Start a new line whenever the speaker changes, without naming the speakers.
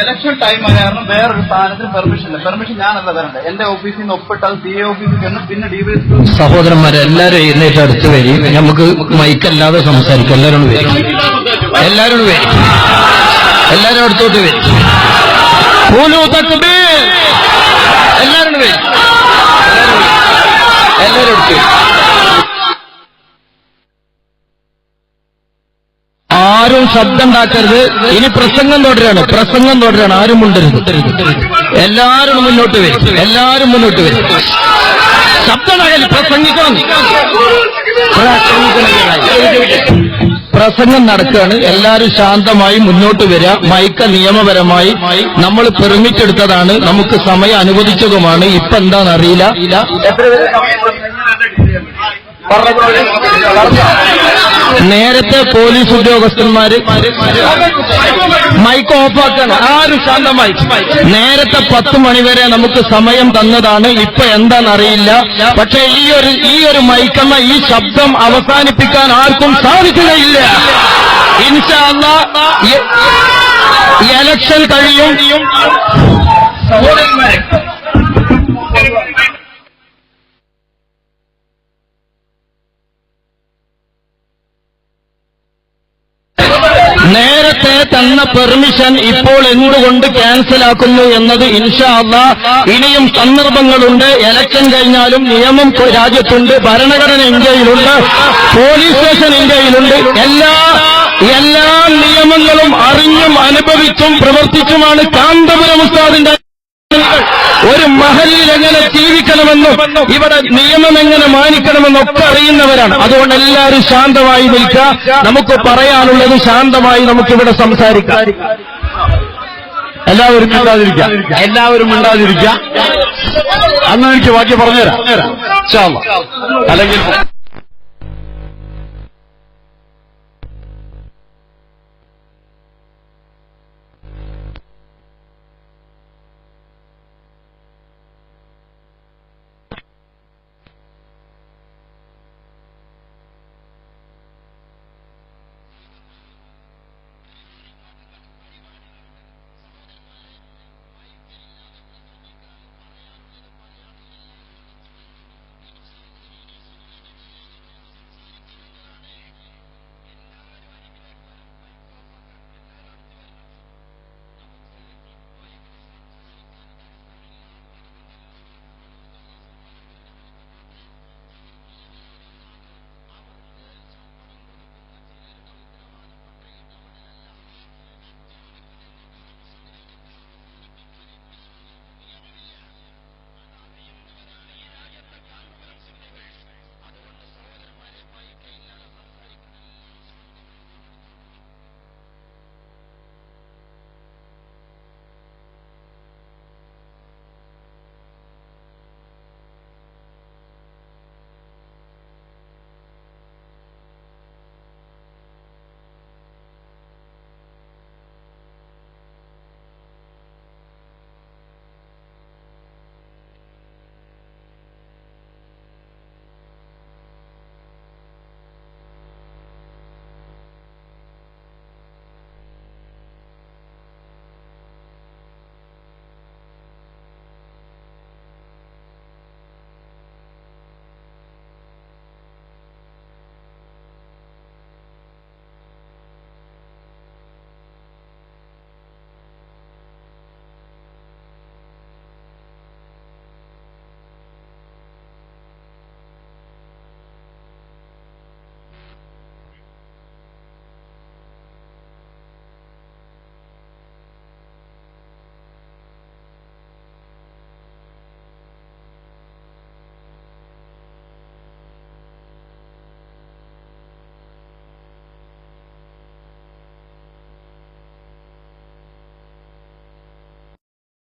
Election time ആയ കാരണം വേറൊരു സ്ഥാനത്തിന് പെർമിഷൻ ഇല്ല. പെർമിഷൻ ഞാനല്ല തരണ്ട. എന്റെ ഓഫീസിൽ നിന്ന് ഒപ്പിട്ട് അത് സി എ ഓഫീസിൽ ചെന്ന് പിന്നെ ഡി വൈ
സഹോദരന്മാരെ എല്ലാവരും എഴുന്നേറ്റ് അടുത്ത് വരും. നമുക്ക് മൈക്കല്ലാതെ സംസാരിക്കാം. എല്ലാവരും വരും. എല്ലാവരും വരും. എല്ലാവരും അടുത്തോട്ട് വരും. എല്ലാരും വരും. എല്ലാവരും അടുത്ത് വരും. ആരും ശബ്ദം ഉണ്ടാക്കരുത് ഇനി പ്രസംഗം തുടരാണ് പ്രസംഗം തുടരാണ് ആരും മുണ്ടരുത്. എല്ലാവരും മുന്നോട്ട് വരും. എല്ലാവരും മുന്നോട്ട് വരും. ശബ്ദമായാലും പ്രസംഗിക്കണം. പ്രസംഗം നടക്കുകയാണ്. എല്ലാവരും ശാന്തമായി മുന്നോട്ട് വരിക. മയക്ക നിയമപരമായി നമ്മൾ പെർമിറ്റ് എടുത്തതാണ് നമുക്ക് സമയം അനുവദിച്ചതുമാണ്. ഇപ്പൊ എന്താണെന്നറിയില്ല നേരത്തെ പോലീസ് ഉദ്യോഗസ്ഥന്മാര് മൈക്ക് ഓഫാക്കാണ്. ആരും ശാന്തമായി. നേരത്തെ പത്ത് മണിവരെ നമുക്ക് സമയം തന്നതാണ്. ഇപ്പൊ എന്താണെന്നറിയില്ല പക്ഷെ ഈ ഒരു ഈ ഒരു മൈക്കെന്ന ഈ ശബ്ദം അവസാനിപ്പിക്കാൻ ആർക്കും സാധിക്കുകയില്ല. ഇൻഷാല്ല എലക്ഷൻ കഴിയും. നേരത്തെ തന്ന പെർമിഷൻ ഇപ്പോൾ എന്തുകൊണ്ട് ക്യാൻസലാക്കുന്നു എന്നത് ഇൻഷാ അള്ളാ ഇനിയും സന്ദർഭങ്ങളുണ്ട്. എലക്ഷൻ കഴിഞ്ഞാലും നിയമം രാജ്യത്തുണ്ട്. ഭരണഘടന ഇന്ത്യയിലുണ്ട്. പോലീസ് സ്റ്റേഷൻ ഇന്ത്യയിലുണ്ട്. എല്ലാ എല്ലാ നിയമങ്ങളും അറിഞ്ഞും അനുഭവിച്ചും പ്രവർത്തിച്ചുമാണ് കാന്തപുരം ഉസ്താദിന്റെ ഒരു മഹലിൽ എങ്ങനെ ജീവിക്കണമെന്നും ഇവിടെ നിയമം എങ്ങനെ മാനിക്കണമെന്നും ഒക്കെ അറിയുന്നവരാണ്. അതുകൊണ്ട് എല്ലാവരും ശാന്തമായി നിൽക്കുക. നമുക്ക് പറയാനുള്ളത് ശാന്തമായി നമുക്കിവിടെ സംസാരിക്കാം. എല്ലാവരും മിണ്ടാതിരിക്കാം എല്ലാവരും മിണ്ടാതിരിക്കാം അന്ന് എനിക്ക് ബാക്കി പറഞ്ഞുതരാം. അല്ലെങ്കിൽ